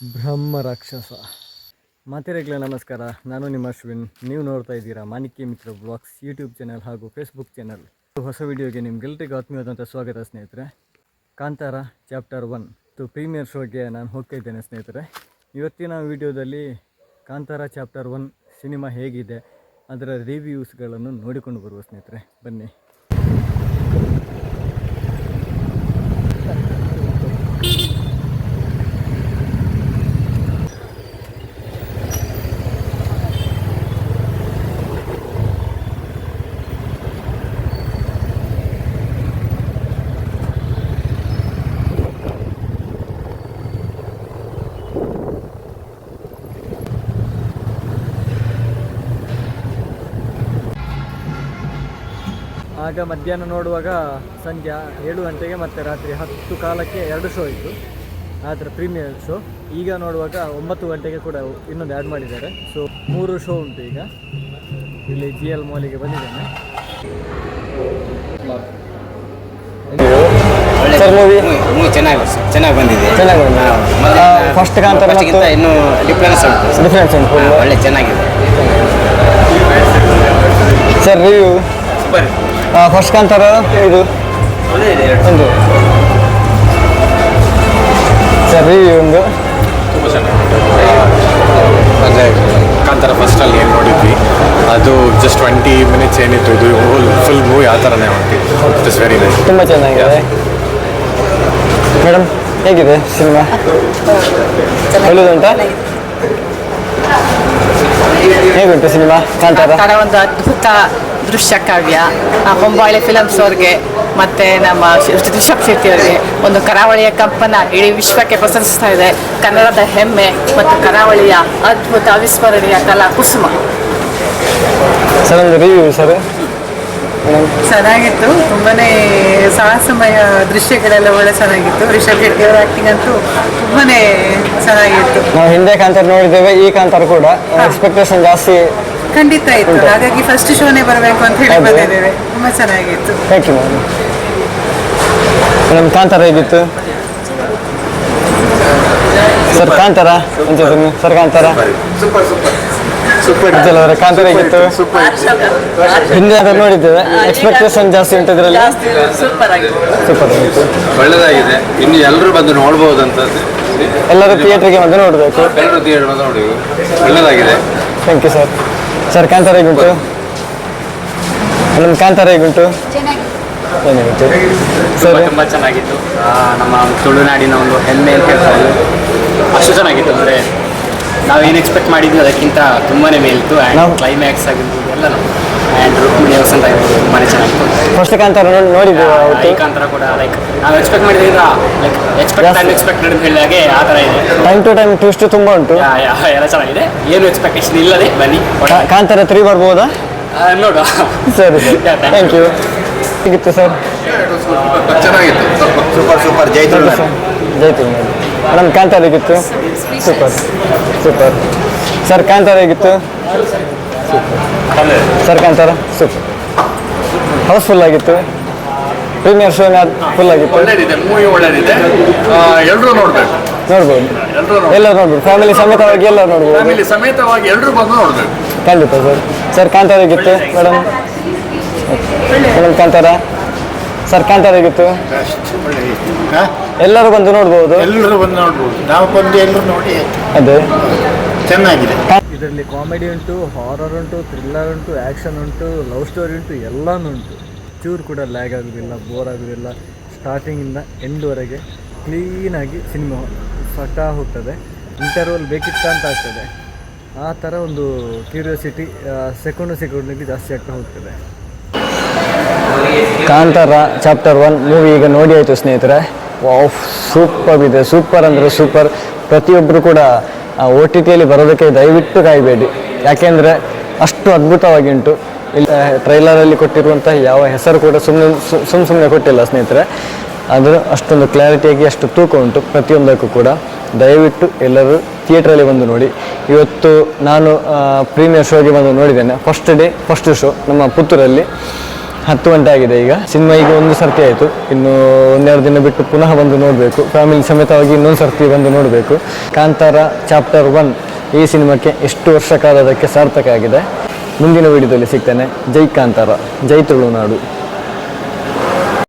ಬ್ರಹ್ಮ ರಾಕ್ಷಸ ಮಾತಿರಗ್ಲ ನಮಸ್ಕಾರ. ನಾನು ನಿಮ್ಮ ಅಶ್ವಿನ್. ನೀವು ನೋಡ್ತಾ ಇದ್ದೀರಾ Manikya Mitra blogs YouTube channel ಹಾಗೂ ಫೇಸ್ಬುಕ್ ಚಾನಲ್. ಹೊಸ ವಿಡಿಯೋಗೆ ನಿಮ್ಗೆಲ್ರಿಗೂ ಆತ್ಮೀಯವಾದಂಥ ಸ್ವಾಗತ ಸ್ನೇಹಿತರೆ. Kantara chapter one. To premiere ಶೋಗೆ ನಾನು ಹೋಗ್ತಾ ಇದ್ದೇನೆ ಸ್ನೇಹಿತರೆ. ಇವತ್ತಿನ ವಿಡಿಯೋದಲ್ಲಿ ಕಾಂತಾರ ಚಾಪ್ಟರ್ ಒನ್ ಸಿನಿಮಾ ಹೇಗಿದೆ, ಅದರ ರಿವ್ಯೂಸ್ಗಳನ್ನು ನೋಡಿಕೊಂಡು ಬರುವ ಸ್ನೇಹಿತರೆ. ಬನ್ನಿ. ಆಗ ಮಧ್ಯಾಹ್ನ ನೋಡುವಾಗ ಸಂಜೆ ಏಳು ಗಂಟೆಗೆ ಮತ್ತು ರಾತ್ರಿ ಹತ್ತು ಕಾಲಕ್ಕೆ ಎರಡು ಶೋ ಇತ್ತು. ಅದರ ಪ್ರೀಮಿಯರ್ ಶೋ ಈಗ ನೋಡುವಾಗ ಒಂಬತ್ತು ಗಂಟೆಗೆ ಕೂಡ ಇನ್ನೊಂದು ಆ್ಯಡ್ ಮಾಡಿದ್ದಾರೆ. ಸೊ ಮೂರು ಶೋ ಉಂಟು ಈಗ. ಇಲ್ಲಿ ಜಿ ಎಲ್ ಮಾಲಿಗೆ ಬಂದಿದ್ದೇನೆ. ಚೆನ್ನಾಗಿ ಚೆನ್ನಾಗಿ ಬಂದಿದೆ. ಚೆನ್ನಾಗಿ ಫಸ್ಟ್ ಹಾ, ಮೊದಲಿನ- ಆ, first ಕಾಂತಾರ first ಗಿಂತ ಇನ್ನೂ ಡಿಫ್ರೆನ್ಸ್ ಉಂಟು ಡಿಫ್ರೆನ್ಸ್ ಉಂಟು. ಒಳ್ಳೆ ಚೆನ್ನಾಗಿದೆ. Sir review first Kantara? ಇದು. ಒಂದು ಸರಿ ಒಂದು. ಅಂದರೆ ಕಾಂತಾರ ಫಸ್ಟಲ್ಲಿ ಏನು ನೋಡಿದ್ವಿ? ಅದು ಜಸ್ಟ್ ಟ್ವೆಂಟಿ ಮಿನಿಟ್ಸ್ ಏನಿತ್ತು ಇದು ಫುಲ್ ಮೂವಿ ಆ ಥರನೇ ಉಂಟು. ಇಟ್ ಇಸ್ ವೆರಿ ನೈಸ್ ತುಂಬ ಚೆನ್ನಾಗಿದೆ. ಮೇಡಮ್ ಹೇಗಿದೆ ಸಿನಿಮಾ? ಒಳ್ಳೆದುಂಟಾ? ಹೇಗುಂಟು ಸಿನಿಮಾ ಕಾಂತಾರ? ಒಂದು ಅದ್ಭುತ ದೃಶ್ಯ ಕಾವ್ಯ ಆ, ಹೊಂಬಾಳೆ ಫಿಲಮ್ಸ್ ಅವ್ರಿಗೆ ಮತ್ತೆ ನಮ್ಮ ಋಷಭ್ ರಿಷಬ್ ಶೆಟ್ಟಿ ಅವರಿಗೆ ಒಂದು ಕರಾವಳಿಯ ಕಂಪನ ಇಡೀ ವಿಶ್ವಕ್ಕೆ ಪ್ರಶಂಸಿಸ್ತಾ ಇದೆ. ಕನ್ನಡದ ಹೆಮ್ಮೆ ಮತ್ತು ಕರಾವಳಿಯ ಅದ್ಭುತ ಅವಿಸ್ಮರಣೀಯ ಕಲಾ ಕುಸುಮ. ಸರ್ ಒಂದು ರಿವ್ಯೂ ಸರ್. ಚೆನ್ನಾಗಿತ್ತು. ತುಂಬಾನೇ ಸಾಹಸಮಯ ದೃಶ್ಯಗಳೆಲ್ಲ ಒಳ್ಳೆ ಚೆನ್ನಾಗಿತ್ತು. ರಿಷಬ್ ಶೆಟ್ಟಿ ಅವರ ಆಕ್ಟಿಂಗ್ ಅಂತೂ ತುಂಬಾನೇ ಚೆನ್ನಾಗಿತ್ತು. ನಾವು ಹಿಂದೆ ಕಾಂತಾರ ನೋಡಿದ್ದೇವೆ ಈ ಕಾಂತಾರ ಕೂಡ. ಎಕ್ಸ್ಪೆಕ್ಟೇಷನ್ ಜಾಸ್ತಿ ಖಂಡಿತ ಇತ್ತು. ಹಾಗಾಗಿ ಫಸ್ಟ್ ಶೋನೇ ಬರಬೇಕು ಅಂತ ಹೇಳಿ. ಬಂದಿದ್ದೇವೆ. ತುಂಬಾ ಚೆನ್ನಾಗಿತ್ತು. Thank you madam madam Kantara ಹೇಗಿತ್ತು? ಸರ್ ಕಾಂತಾರ? ಅಂತಿದ್ದೀನಿ ಸರ್ ಕಾಂತಾರ? ಸೂಪರ್ ಸೂಪರ್ ಅಜ್ಜಲ್ ಅವರ ಕಾಂತಾರ ಹೇಗಿತ್ತು? ಹಿಂದೆ ಅದನ್ನು ನೋಡಿದ್ದೇವೆ. ಎಕ್ಸ್ಪೆಕ್ಟೇಷನ್ ಜಾಸ್ತಿ ಉಂಟು ಇದರಲ್ಲಿ? ಸೂಪರ್ ಆಗಿತ್ತು ಸೂಪರ್ ಒಳ್ಳೆದಾಗಿದೆ. ಇನ್ನು ಎಲ್ಲರೂ ಬಂದು ನೋಡ್ಬೋದು ಅಂತ ಎಲ್ಲರೂ ಥಿಯೇಟ್ರಿಗೆ ಬಂದು ನೋಡಬೇಕು. ಎಲ್ಲರೂ ಥಿಯೇಟರ್ ಬಂದು ನೋಡಿ ಒಳ್ಳೆದಾಗಿದೆ. Thank you sir sir Kantara ಹೇಗುಂಟು ನಮ್ಮ ಕಾಂತಾರ ಹೇಗುಂಟು ಏನಾಗುತ್ತೆ ಸರ್. ತುಂಬ ಚೆನ್ನಾಗಿತ್ತು. ನಮ್ಮ ತುಳುನಾಡಿನ ಒಂದು ಹೆಮ್ಮೆ ಅಂತ ಹೇಳ್ತಾರೆ ಅಷ್ಟು ಚೆನ್ನಾಗಿತ್ತು. ಅಂದರೆ ನಾವು ಏನು ಎಕ್ಸ್ಪೆಕ್ಟ್ ಮಾಡಿದ್ವಿ ಅದಕ್ಕಿಂತ ತುಂಬಾ ಮೇಲಿತ್ತು. ಆ್ಯಂಡ್ ಕ್ಲೈಮ್ಯಾಕ್ಸ್ ಆಗಿರ್ಬೋದು ಎಲ್ಲನೂ ತುಂಬಾ ಚೆನ್ನಾಗಿತ್ತು ಫಸ್ಟ್ ಕಾಂತಾರ ನೋಡಿ- ಕಾಂತಾರ ಕೂಡ ಲೈಕ್ ನಾವು ಎಕ್ಸ್ಪೆಕ್ಟ್ ಮಾಡಿದ್ರಿಂದ ಲೈಕ್ ಎಕ್ಸ್ಪೆಕ್ಟ್ ಅಂಡ್ ಎಕ್ಸ್ಪೆಕ್ಟ್ ಅಂತ ಹೇಳಿದಾಗೆ ಆ ಥರ ಇದೆ. ಟೈಮ್ ಟು ಟೈಮ್ ಟ್ವಿಸ್ಟ್ ತುಂಬ ಉಂಟು. ಯಾ, ಯಾ, ಎಲ್ಲ ಚೆನ್ನಾಗಿದೆ. ಏನು ಎಕ್ಸ್ಪೆಕ್ಟೇಷನ್ ಇಲ್ಲದೆ ಬನ್ನಿ ಕಾಂತರ ಕಾಂತಾರ ತ್ರೀ ಬರ್ಬೋದಾ? ನೋಡುವ. ಸರಿ ಥ್ಯಾಂಕ್ ಯು ಸಿಗುತ್ತೆ ಸರ್? ಚೆನ್ನಾಗಿತ್ತು. Super super. ಜೈ ಜೈತು ಮೇಡಮ್ ಕಾಂತಾರ ಹೇಗಿತ್ತು? Super super. ಸರ್ ಕಾಂತಾರ ಹೇಗಿತ್ತು? Sir Kantara super. House full ಆಗಿತ್ತು. ಪ್ರೀಮಿಯರ್ ಶೋ ಫುಲ್ ಆಗಿತ್ತು? ಒಳ್ಳೇದಿದೆ ಮೂವಿ ಒಳ್ಳೇದಿದೆ. ಎಲ್ಲರೂ ನೋಡ್ಬೇಕು. ನೋಡ್ಬೋದು. ಎಲ್ಲರೂ ಎಲ್ಲ ನೋಡ್ಬೋದು. ಫ್ಯಾಮಿಲಿ ಸಮೇತವಾಗಿ ಎಲ್ಲ ನೋಡ್ಬೋದು. ಫ್ಯಾಮಿಲಿ ಸಮೇತವಾಗಿ ಎಲ್ಲರೂ ಬಂದು ನೋಡ್ಬೇಕು. ಖಂಡಿತ ಸರ್. ಸರ್ ಕಾಂತಾರ ಹೇಗಿತ್ತು madam madam Kantara sir Kantara ಹೇಗಿತ್ತು? ಎಲ್ಲರೂ ಬಂದು ನೋಡ್ಬೋದು. ಎಲ್ಲರೂ ಬಂದು ನೋಡ್ಬೋದು. ನಾವು ಬಂದು ಎಲ್ಲರೂ ನೋಡಿ. ಅದೇ. ಚೆನ್ನಾಗಿದೆ. ಇದರಲ್ಲಿ ಕಾಮಿಡಿ ಉಂಟು ಹಾರರ್ ಉಂಟು ಥ್ರಿಲ್ಲರ್ ಉಂಟು ಆ್ಯಕ್ಷನ್ ಉಂಟು ಲವ್ ಸ್ಟೋರಿ ಉಂಟು, ಎಲ್ಲನೂ ಉಂಟು. ಚೂರು ಕೂಡ ಲ್ಯಾಗ್ ಆಗೋದಿಲ್ಲ ಬೋರ್ ಆಗೋದಿಲ್ಲ. ಸ್ಟಾರ್ಟಿಂಗಿಂದ ಎಂಡ್ವರೆಗೆ ಕ್ಲೀನಾಗಿ ಸಿನಿಮಾ ಸಟಾ ಹೋಗ್ತದೆ ಇಂಟರ್ವಲ್ ಬೇಕಿತ್ತ ಅಂತ ಆಗ್ತದೆ. ಆ ಥರ ಒಂದು ಕ್ಯೂರಿಯಾಸಿಟಿ ಸೆಕೆಂಡು ಸೆಕೆಂಡ್ನಲ್ಲಿ ಜಾಸ್ತಿ ಆಗ್ತಾ ಹೋಗ್ತದೆ. ಕಾಂತಾರ ಚಾಪ್ಟರ್ ಒನ್ ಮೂವಿ ಈಗ ನೋಡಿ ಆಯಿತು ಸ್ನೇಹಿತರೆ. ಸೂಪರ್ ಇದೆ ಸೂಪರ್ ಅಂದರೆ ಸೂಪರ್ ಪ್ರತಿಯೊಬ್ಬರು ಕೂಡ ಓ ಟಿ ಟಿಯಲ್ಲಿ ಬರೋದಕ್ಕೆ ದಯವಿಟ್ಟು ಕಾಯಬೇಡಿ. ಯಾಕೆಂದರೆ ಅಷ್ಟು ಅದ್ಭುತವಾಗಿ ಉಂಟು ಇಲ್ಲ ಟ್ರೈಲರಲ್ಲಿ ಕೊಟ್ಟಿರುವಂಥ ಯಾವ ಹೆಸರು ಕೂಡ ಸುಮ್ಮನೆ ಸುಮ್ಮ ಸುಮ್ಮನೆ ಕೊಟ್ಟಿಲ್ಲ ಸ್ನೇಹಿತರೆ. ಅದು ಅಷ್ಟೊಂದು ಕ್ಲಾರಿಟಿಯಾಗಿ ಅಷ್ಟು ತೂಕ ಉಂಟು ಪ್ರತಿಯೊಂದಕ್ಕೂ ಕೂಡ. ದಯವಿಟ್ಟು ಎಲ್ಲರೂ ಥಿಯೇಟ್ರಲ್ಲಿ ಬಂದು ನೋಡಿ. ಇವತ್ತು ನಾನು ಪ್ರೀಮಿಯರ್ ಶೋಗೆ ಬಂದು ನೋಡಿದ್ದೇನೆ. ಫಸ್ಟ್ ಡೇ ಫಸ್ಟ್ ಶೋ ನಮ್ಮ ಪುತ್ತೂರಲ್ಲಿ. ಹತ್ತು ಗಂಟೆ ಆಗಿದೆ ಈಗ. ಸಿನಿಮಾ ಈಗ ಒಂದು ಸರ್ತಿ ಆಯಿತು. ಇನ್ನು ಒಂದೆರಡು ದಿನ ಬಿಟ್ಟು ಪುನಃ ಬಂದು ನೋಡಬೇಕು. ಫ್ಯಾಮಿಲಿ ಸಮೇತವಾಗಿ ಇನ್ನೊಂದು ಸರ್ತಿ ಬಂದು ನೋಡಬೇಕು. ಕಾಂತಾರ ಚಾಪ್ಟರ್ ಒನ್ ಈ ಸಿನಿಮಾಕ್ಕೆ ಎಷ್ಟು ವರ್ಷ ಕಾಲದಕ್ಕೆ ಸಾರ್ಥಕ ಆಗಿದೆ. ಮುಂದಿನ ವಿಡಿಯೋದಲ್ಲಿ ಸಿಗ್ತೇನೆ. ಜೈ ಕಾಂತಾರ. ಜೈ ತುಳುನಾಡು.